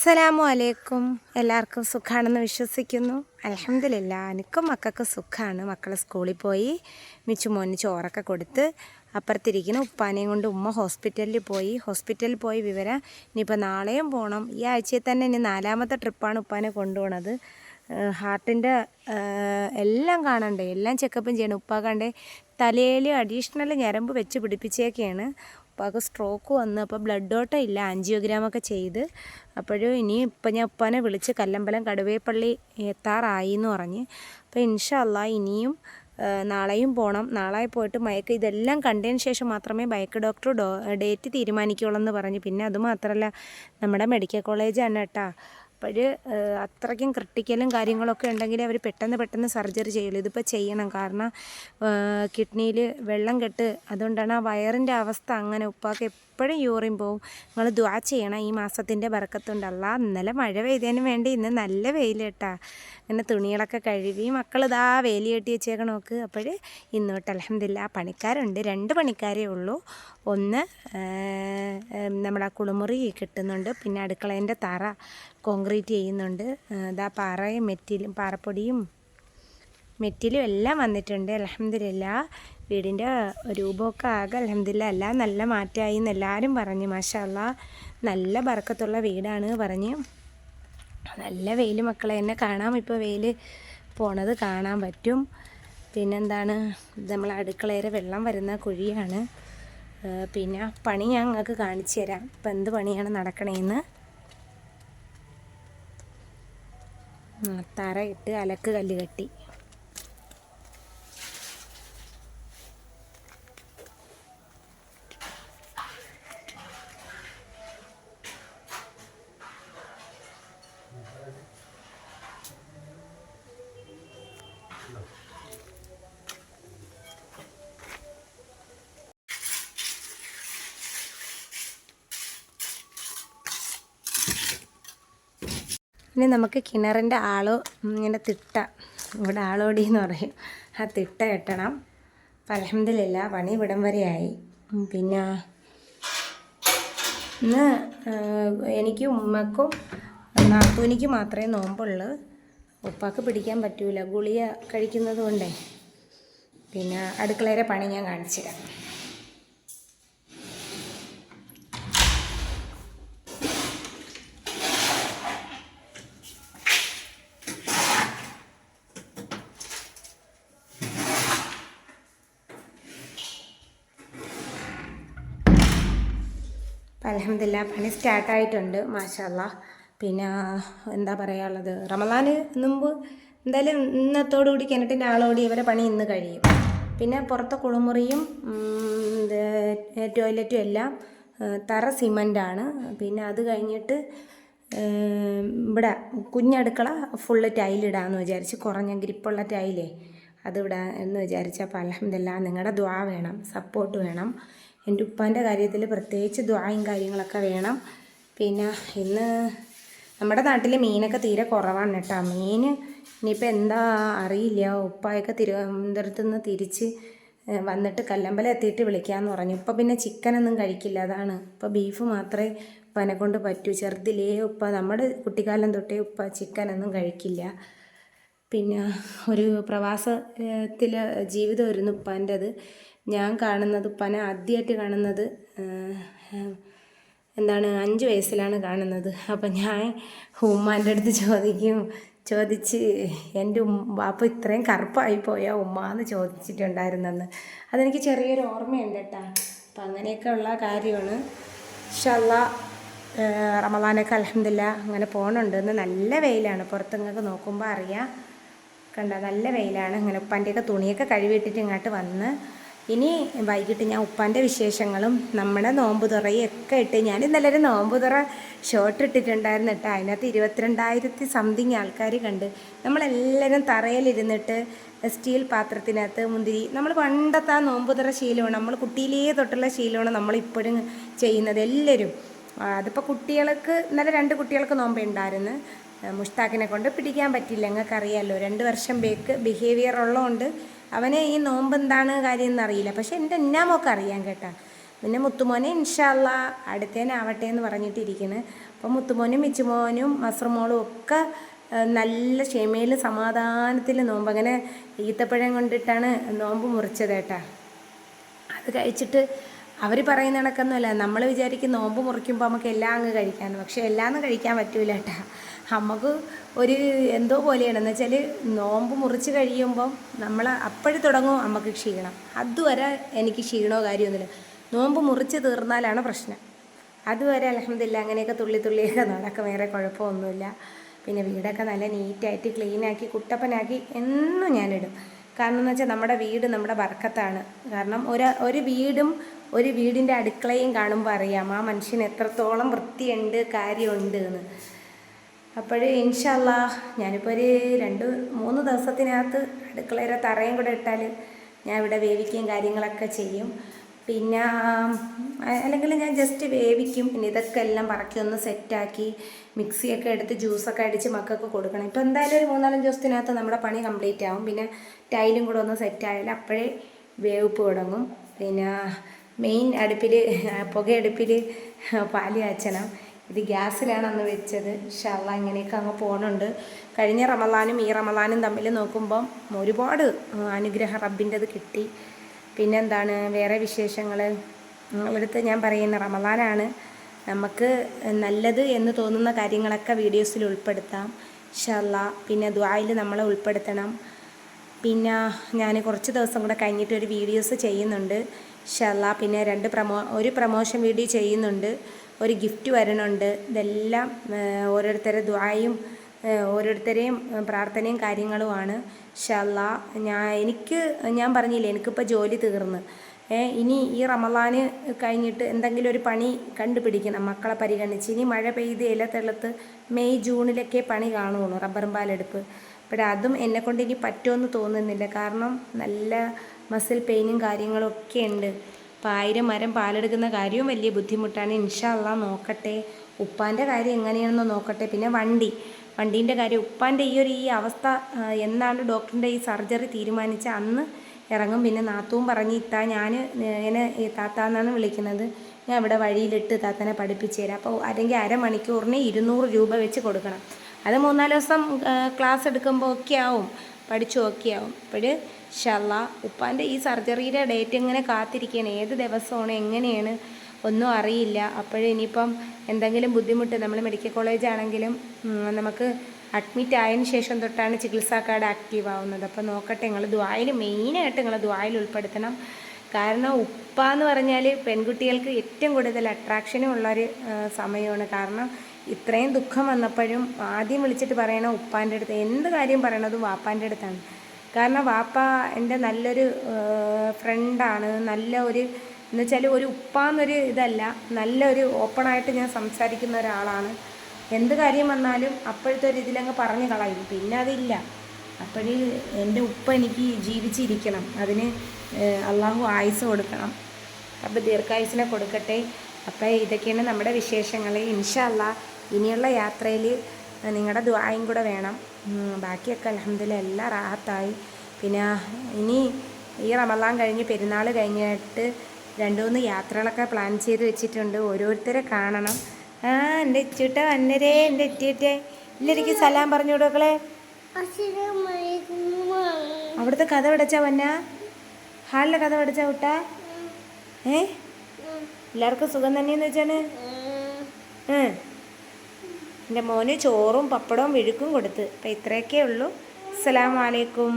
അസ്സലാമു അലൈക്കും. എല്ലാവർക്കും സുഖമാണെന്ന് വിശ്വസിക്കുന്നു. അലഹമില്ല എനിക്കും മക്കൾക്ക് സുഖമാണ് മക്കളെ സ്കൂളിൽ പോയി മിച്ചുമോന് ചോറൊക്കെ കൊടുത്ത് അപ്പുറത്തിരിക്കുന്ന. ഉപ്പാനെയും കൊണ്ട് ഉമ്മ ഹോസ്പിറ്റലിൽ പോയി. ഹോസ്പിറ്റലിൽ പോയി വിവരം ഇനിയിപ്പോൾ നാളെയും പോകണം ഈ ആഴ്ചയിൽ തന്നെ ഇനി നാലാമത്തെ ട്രിപ്പാണ് ഉപ്പാനെ കൊണ്ടുപോണത്. ഹാർട്ടിന്റെ എല്ലാം കാണണ്ടേ? എല്ലാം ചെക്കപ്പും ചെയ്യണം. ഉപ്പ കണ്ടേ തലയിൽ അഡീഷണൽ ഞരമ്പ് വെച്ച് പിടിപ്പിച്ചേക്കാണ്. ഉപ്പാക്ക് സ്ട്രോക്ക് വന്ന് അപ്പോൾ ബ്ലഡ് ഓട്ടം ഇല്ല ആൻജിയോഗ്രാമൊക്കെ ചെയ്ത്. അപ്പോഴും ഇനി ഇപ്പം ഞാൻ ഉപ്പാനെ വിളിച്ച് കല്ലമ്പലം കടുവേപ്പള്ളി എത്താറായി എന്ന് പറഞ്ഞ്. അപ്പോൾ ഇൻഷല്ല ഇനിയും നാളെയും പോകണം നാളെ പോയിട്ട് മയക്ക് ഇതെല്ലാം കണ്ടതിന് ശേഷം മാത്രമേ ബൈക്ക് ഡോക്ടർ ഡോ ഡേറ്റ് തീരുമാനിക്കുകയുള്ളൂ എന്ന് പറഞ്ഞ്. പിന്നെ അതുമാത്രമല്ല നമ്മുടെ മെഡിക്കൽ കോളേജാണ് കേട്ടോ. അപ്പോൾ അത്രയ്ക്കും ക്രിട്ടിക്കലും കാര്യങ്ങളൊക്കെ ഉണ്ടെങ്കിൽ അവർ പെട്ടെന്ന് പെട്ടെന്ന് സർജറി ചെയ്യുള്ളൂ. ഇതിപ്പോൾ ചെയ്യണം. കാരണം കിഡ്നിയിൽ വെള്ളം കെട്ട് അതുകൊണ്ടാണ് ആ വയറിന്റെ അവസ്ഥ അങ്ങനെ. ഉപ്പാക്ക് എപ്പോഴും യൂറിൻ പോവും. നിങ്ങൾ ദുവാ ചെയ്യണം. ഈ മാസത്തിന്റെ ബറക്കത്തുണ്ടല്ല ഇന്നലെ മഴ പെയ്തതിന് വേണ്ടി ഇന്ന് നല്ല വെയിൽ കേട്ടാ തുണികളൊക്കെ കഴുകി മക്കൾ ഇതാ വേലി കെട്ടി വെച്ചേക്കെ നോക്ക്. അപ്പോൾ ഇന്നോട്ട് തൊട്ട് അലഹമില്ല പണിക്കാരുണ്ട്. രണ്ട് പണിക്കാരേ ഉള്ളൂ. ഒന്ന് നമ്മുടെ കുളിമുറി കിട്ടുന്നുണ്ട്. പിന്നെ അടുക്കളേന്റെ തറ കോൺക്രീറ്റ് ചെയ്യുന്നുണ്ട്. ഇതാ പാറയും മെറ്റിലും പാറപ്പൊടിയും മെറ്റിലും എല്ലാം വന്നിട്ടുണ്ട്. അലഹമില്ല വീടിന്റെ രൂപമൊക്കെ ആകെ അലഹമില്ല എല്ലാം നല്ല മാറ്റമായി എന്ന് എല്ലാവരും പറഞ്ഞു. മാഷല്ല നല്ല ബറക്കത്തുള്ള വീടാണ് പറഞ്ഞ്. നല്ല വെയിൽ മക്കളെ എന്നെ കാണാം. ഇപ്പോൾ വെയിൽ പോണത് കാണാൻ പറ്റും. പിന്നെന്താണ് നമ്മൾ അടുക്കളയിൽ വെള്ളം വരുന്ന കുഴിയാണ്. പിന്നെ പണി ഞാൻ നിങ്ങൾക്ക് കാണിച്ചു തരാം. ഇപ്പം എന്ത് പണിയാണ് നടക്കണേന്ന്. തറ ഇട്ട് അലക്ക് കല്ല് കെട്ടി. ഇനി നമുക്ക് കിണറിന്റെ ആളോ ഇങ്ങനെ തിട്ട. ഇവിടെ ആളോടി എന്ന് പറയും. ആ തിട്ട കെട്ടണം. അലഹമില്ല പണി ഇവിടം വരെയായി പിന്നെ ഇന്ന് എനിക്ക് എനിക്കും ഉമ്മക്കും നാത്തൂനിക്ക് മാത്രമേ നോമ്പുള്ളൂ. ഉപ്പാക്ക് പിടിക്കാൻ പറ്റൂല. ഗുളിക കഴിക്കുന്നത് കൊണ്ടേ. പിന്നെ അടുക്കളയിലെ പണി ഞാൻ കാണിച്ചു തരാം അലഹമില്ല പണി സ്റ്റാർട്ടായിട്ടുണ്ട് മാഷല്ല പിന്നെ എന്താ പറയാനുള്ളത്? റമദാന് മുമ്പ് എന്തായാലും ഇന്നത്തോടുകൂടി കിണറ്റിന്റെ ആളോടി ഇവരെ പണി ഇന്ന് കഴിയും. പിന്നെ പുറത്തെ കുളിമുറിയും ടോയ്ലറ്റും എല്ലാം തറ സിമന്റാണ്. പിന്നെ അത് കഴിഞ്ഞിട്ട് ഇവിടെ കുഞ്ഞടുക്കള ഫുള്ള് ടൈലിടാന്ന് വിചാരിച്ച് കുറഞ്ഞ ഗ്രിപ്പുള്ള ടൈലേ അതിവിടെ എന്ന് വിചാരിച്ചപ്പോൾ അലഹമില്ല നിങ്ങളുടെ ദ്വാ വേണം സപ്പോർട്ട് വേണം. എന്റെ ഉപ്പാന്റെ കാര്യത്തിൽ പ്രത്യേകിച്ച് ദ്വായും കാര്യങ്ങളൊക്കെ വേണം. പിന്നെ ഇന്ന് നമ്മുടെ നാട്ടിൽ മീനൊക്കെ തീരെ കുറവാണ് കേട്ടോ. മീൻ ഇനിയിപ്പോൾ എന്താ അറിയില്ല. ഉപ്പായൊക്കെ തിരുവനന്തപുരത്ത് നിന്ന് തിരിച്ച് വന്നിട്ട് കല്ലമ്പലം എത്തിയിട്ട് വിളിക്കാമെന്ന് പറഞ്ഞു. ഇപ്പം പിന്നെ ചിക്കനൊന്നും കഴിക്കില്ല. അതാണ്. ഇപ്പം ബീഫ് മാത്രമേ ഉപ്പനെ കൊണ്ട് പറ്റൂ. ചെറുതിലേ ഉപ്പ നമ്മുടെ കുട്ടിക്കാലം തൊട്ടേ ഉപ്പ ചിക്കനൊന്നും കഴിക്കില്ല. പിന്നെ ഒരു പ്രവാസത്തിൽ ജീവിതമായിരുന്നു ഉപ്പാന്റെത്. ഞാൻ കാണുന്നത് പന ആദ്യമായിട്ട് കാണുന്നത് എന്താണ് അഞ്ച് വയസ്സിലാണ് കാണുന്നത്. അപ്പം ഞാൻ ഉമ്മാന്റെ അടുത്ത് ചോദിക്കും ചോദിച്ച് എന്റെ ബാപ്പ ഇത്രയും കറുപ്പായി പോയാ ഉമ്മ എന്ന് ചോദിച്ചിട്ടുണ്ടായിരുന്നെന്ന്. അതെനിക്ക് ചെറിയൊരു ഓർമ്മയുണ്ട് കേട്ടാ. അപ്പം അങ്ങനെയൊക്കെ ഉള്ള കാര്യമാണ്. ഷല്ല റമദാനൊക്കെ അലഹമില്ല അങ്ങനെ പോകണുണ്ട് എന്ന് നല്ല വെയിലാണ്. പുറത്ത് നിങ്ങൾക്ക് നോക്കുമ്പോൾ അറിയാം. കണ്ട നല്ല വെയിലാണ്. അങ്ങനെ ഉപ്പാന്റെയൊക്കെ തുണിയൊക്കെ കഴുകിയിട്ടിട്ട് ഇങ്ങോട്ട് വന്ന് ഇനി വൈകിട്ട് ഞാൻ ഉപ്പാന്റെ വിശേഷങ്ങളും നമ്മുടെ നോമ്പ് തുറയും ഒക്കെ ഇട്ട് ഞാൻ ഇന്നലെ ഒരു നോമ്പ് തുറ ഷോർട്ട് ഇട്ടിട്ടുണ്ടായിരുന്നു കേട്ടോ. അതിനകത്ത് ഇരുപത്തിരണ്ടായിരത്തി സംതിങ് ആൾക്കാർ കണ്ട്. നമ്മളെല്ലാവരും തറയിലിരുന്നിട്ട് സ്റ്റീൽ പാത്രത്തിനകത്ത് മുന്തിരി. നമ്മൾ പണ്ടത്തെ ആ നോമ്പ് തുറ ശീലമാണ്. നമ്മൾ കുട്ടിയിലേ തൊട്ടുള്ള ശീലമാണ് നമ്മളിപ്പോഴും ചെയ്യുന്നത് എല്ലാവരും. അതിപ്പോൾ കുട്ടികൾക്ക് ഇന്നലെ രണ്ട് കുട്ടികൾക്ക് നോമ്പുണ്ടായിരുന്നു മുഷ്താഖിനെ കൊണ്ട് പിടിക്കാൻ പറ്റില്ല. ഞങ്ങൾക്കറിയാമല്ലോ രണ്ട് വർഷം ബേക്ക് ബിഹേവിയർ ഉള്ളതുകൊണ്ട് അവന് ഈ നോമ്പ് എന്താണ് കാര്യം എന്നറിയില്ല പക്ഷെ എന്റെ എന്നാമൊക്കെ അറിയാം കേട്ടോ. പിന്നെ മുത്തുമോനെ ഇൻഷാല്ല അടുത്തേനാവട്ടെ എന്ന് പറഞ്ഞിട്ടിരിക്കുന്നു അപ്പം മുത്തുമോനും മിച്ചുമോനും മസ്രമോളും ഒക്കെ നല്ല ക്ഷമയിൽ സമാധാനത്തിൽ നോമ്പ് അങ്ങനെ ഈത്തപ്പഴം കൊണ്ടിട്ടാണ് നോമ്പ് മുറിച്ചത് കേട്ടാ. അത് കഴിച്ചിട്ട് അവർ പറയുന്ന കണക്കൊന്നുമല്ല. നമ്മൾ വിചാരിക്കും നോമ്പ് മുറിക്കുമ്പോൾ നമുക്ക് എല്ലാം അങ്ങ് കഴിക്കാൻ പക്ഷേ എല്ലാം ഒന്നും കഴിക്കാൻ പറ്റൂല കേട്ടാ നമുക്ക് ഒരു എന്തോ പോലെയാണ്. എന്ന് വെച്ചാൽ നോമ്പ് മുറിച്ച് കഴിയുമ്പം നമ്മൾ അപ്പോഴും തുടങ്ങും നമുക്ക് ക്ഷീണം. അതുവരെ എനിക്ക് ക്ഷീണമോ കാര്യമൊന്നുമില്ല. നോമ്പ് മുറിച്ച് തീർന്നാലാണ് പ്രശ്നം. അതുവരെ അലഹമില്ല അങ്ങനെയൊക്കെ തുള്ളി തുള്ളിയൊക്കെ നടക്കും. വേറെ കുഴപ്പമൊന്നുമില്ല. പിന്നെ വീടൊക്കെ നല്ല നീറ്റായിട്ട് ക്ലീനാക്കി കുട്ടപ്പനാക്കി എന്നും ഞാനിടും. കാരണം എന്ന് വെച്ചാൽ നമ്മുടെ വീട് നമ്മുടെ വർക്കത്താണ്. കാരണം ഒരു ഒരു വീടും ഒരു വീടിന്റെ അടുക്കളയും കാണുമ്പോൾ അറിയാം ആ മനുഷ്യന് എത്രത്തോളം വൃത്തിയുണ്ട് കാര്യമുണ്ട് എന്ന് അപ്പോഴേ ഇൻഷല്ല ഞാനിപ്പോൾ ഒരു രണ്ട് മൂന്ന് ദിവസത്തിനകത്ത് അടുക്കളയുടെ തറയും കൂടെ ഇട്ടാൽ ഞാൻ ഇവിടെ വേവിക്കുകയും കാര്യങ്ങളൊക്കെ ചെയ്യും. പിന്നെ അല്ലെങ്കിൽ ഞാൻ ജസ്റ്റ് വേവിക്കും. പിന്നെ ഇതൊക്കെ എല്ലാം പറക്കി ഒന്ന് സെറ്റാക്കി മിക്സിയൊക്കെ എടുത്ത് ജ്യൂസൊക്കെ അടിച്ച് മക്കൾക്ക് കൊടുക്കണം. ഇപ്പോൾ എന്തായാലും ഒരു മൂന്നാലഞ്ച് ദിവസത്തിനകത്ത് നമ്മുടെ പണി കംപ്ലീറ്റ് ആവും. പിന്നെ ടൈലും കൂടെ ഒന്ന് സെറ്റായാലും അപ്പോഴേ വേവിപ്പ് തുടങ്ങും. പിന്നെ മെയിൻ അടുപ്പിൽ പുകയടുപ്പിൽ പാൽ കാച്ചണം. ഇത് ഗ്യാസിലാണ് അന്ന് വെച്ചത്. ഷള്ള ഇങ്ങനെയൊക്കെ അങ്ങ് പോകുന്നുണ്ട് കഴിഞ്ഞ റമലാനും ഈ റമലാനും തമ്മിൽ നോക്കുമ്പം ഒരുപാട് അനുഗ്രഹ റബ്ബിന്റെത് കിട്ടി. പിന്നെന്താണ് വേറെ വിശേഷങ്ങൾ ഇവിടുത്തെ ഞാൻ പറയുന്ന റമലാനാണ് നമുക്ക് നല്ലത് എന്ന് തോന്നുന്ന കാര്യങ്ങളൊക്കെ വീഡിയോസിൽ ഉൾപ്പെടുത്താം. ഷല്ല പിന്നെ ദ്വായിൽ നമ്മളെ ഉൾപ്പെടുത്തണം. പിന്നെ ഞാൻ കുറച്ച് ദിവസം കൂടെ കഴിഞ്ഞിട്ട് ഒരു വീഡിയോസ് ചെയ്യുന്നുണ്ട്. ഷല്ല പിന്നെ രണ്ട് പ്രമോ ഒരു പ്രമോഷൻ വീഡിയോ ചെയ്യുന്നുണ്ട്. ഒരു ഗിഫ്റ്റ് വരണുണ്ട് ഇതെല്ലാം ഓരോരുത്തരെ ദ്വായും ഓരോരുത്തരെയും പ്രാർത്ഥനയും കാര്യങ്ങളുമാണ്. ഷല്ല ഞാൻ എനിക്ക് ഞാൻ പറഞ്ഞില്ലേ എനിക്കിപ്പോൾ ജോലി തീർന്ന്. ഇനി ഈ റമലാന് കഴിഞ്ഞിട്ട് എന്തെങ്കിലും ഒരു പണി കണ്ടുപിടിക്കണം മക്കളെ പരിഗണിച്ച്. ഇനി മഴ പെയ്ത് ഇല തെളുത്ത് മെയ് ജൂണിലൊക്കെ പണി കാണുള്ളൂ റബ്ബറും പാലെടുപ്പ്. പക്ഷേ അതും എന്നെക്കൊണ്ട് ഇനി പറ്റുമെന്ന് തോന്നുന്നില്ല. കാരണം നല്ല മസിൽ പെയിനും കാര്യങ്ങളും ഒക്കെ ഉണ്ട്. അപ്പോൾ ആയിരം മരം പാലെടുക്കുന്ന കാര്യവും വലിയ ബുദ്ധിമുട്ടാണ്. ഇൻഷാല്ല നോക്കട്ടെ. ഉപ്പാന്റെ കാര്യം എങ്ങനെയാണെന്ന് നോക്കട്ടെ. പിന്നെ വണ്ടി. വണ്ടീന്റെ കാര്യം ഉപ്പാന്റെ ഈ ഒരു ഈ അവസ്ഥ എന്നാണ് ഡോക്ടറിന്റെ ഈ സർജറി തീരുമാനിച്ച അന്ന് ഇറങ്ങും. പിന്നെ നാത്തവും പറഞ്ഞ് ഇത്താ ഞാൻ ഈ താത്ത എന്നാണ് വിളിക്കുന്നത്. ഞാൻ ഇവിടെ വഴിയിലിട്ട് താത്തനെ പഠിപ്പിച്ചു തരാം. അപ്പോൾ അല്ലെങ്കിൽ അരമണിക്കൂറിന് ഇരുന്നൂറ് രൂപ വെച്ച് കൊടുക്കണം. അത് മൂന്നാൽ ദിവസം ക്ലാസ് എടുക്കുമ്പോൾ ഒക്കെ ആവും. പഠിച്ചു നോക്കിയാവും ആവും അപ്പോൾ ഷല്ല ഉപ്പാന്റെ ഈ സർജറിയുടെ ഡേറ്റ് ഇങ്ങനെ കാത്തിരിക്കുകയാണ്? ഏത് ദിവസമാണ്? എങ്ങനെയാണ്? ഒന്നും അറിയില്ല. അപ്പോഴും ഇനിയിപ്പം എന്തെങ്കിലും ബുദ്ധിമുട്ട് നമ്മൾ മെഡിക്കൽ കോളേജ് ആണെങ്കിലും നമുക്ക് അഡ്മിറ്റ് ആയതിനു ശേഷം തൊട്ടാണ് ചികിത്സാ കാർഡ് ആക്റ്റീവ് ആവുന്നത്. അപ്പോൾ നോക്കട്ടെ നിങ്ങൾ ദ്വായിൽ മെയിനായിട്ട് നിങ്ങൾ ദ്വായിൽ ഉൾപ്പെടുത്തണം. കാരണം ഉപ്പ എന്ന് പറഞ്ഞാൽ പെൺകുട്ടികൾക്ക് ഏറ്റവും കൂടുതൽ അട്രാക്ഷനും ഉള്ളൊരു സമയമാണ്. കാരണം ഇത്രയും ദുഃഖം വന്നപ്പോഴും ആദ്യം വിളിച്ചിട്ട് പറയണ ഉപ്പാന്റെ അടുത്ത് എന്ത് കാര്യം പറയണതും വാപ്പാന്റെ അടുത്താണ്. കാരണം വാപ്പ എന്റെ നല്ലൊരു ഫ്രണ്ടാണ് നല്ല ഒരു എന്ന് വെച്ചാൽ ഒരു ഉപ്പാന്നൊരു ഇതല്ല. നല്ലൊരു ഓപ്പണായിട്ട് ഞാൻ സംസാരിക്കുന്ന ഒരാളാണ്. എന്ത് കാര്യം വന്നാലും അപ്പോഴത്തെ ഒരു ഇതിലങ്ങ് പറഞ്ഞു കളയും. പിന്നെ അതില്ല. അപ്പോഴേ എന്റെ ഉപ്പ എനിക്ക് ജീവിച്ചിരിക്കണം. അതിന് അള്ളാഹു ആയുസ് കൊടുക്കണം. അപ്പോൾ ദീർഘായുസിനെ കൊടുക്കട്ടെ. അപ്പോൾ ഇതൊക്കെയാണ് നമ്മുടെ വിശേഷങ്ങൾ ഇൻഷല്ല ഇനിയുള്ള യാത്രയിൽ നിങ്ങളുടെ ദ്വായും കൂടെ വേണം. ബാക്കിയൊക്കെ അലഹമ്മദില്ല എല്ലാം റാഹത്തായി. പിന്നെ ഇനി ഈ റമലാൻ കഴിഞ്ഞ് പെരുന്നാൾ കഴിഞ്ഞിട്ട് രണ്ട് മൂന്ന് യാത്രകളൊക്കെ പ്ലാൻ ചെയ്ത് വെച്ചിട്ടുണ്ട്. ഓരോരുത്തരെ കാണണം. ആ എന്റെ ഇച്ചിട്ട വന്നരേ എന്റെ എത്തിയിട്ടേ ഇല്ലെനിക്ക് സലാം പറഞ്ഞു കൊടുക്കളെ അവിടുത്തെ കഥ പഠിച്ചാ വന്നാ? ഹാളിലെ കഥ പഠിച്ചാ വിട്ടാ? ഏ? എല്ലാവർക്കും സുഖം തന്നെയെന്ന് വെച്ചാണ്? എന്റെ മോന് ചോറും പപ്പടവും വിഴുക്കും കൊടുത്ത്. അപ്പം ഇത്രയൊക്കെ ഉള്ളൂ. അസ്സലാമലൈക്കും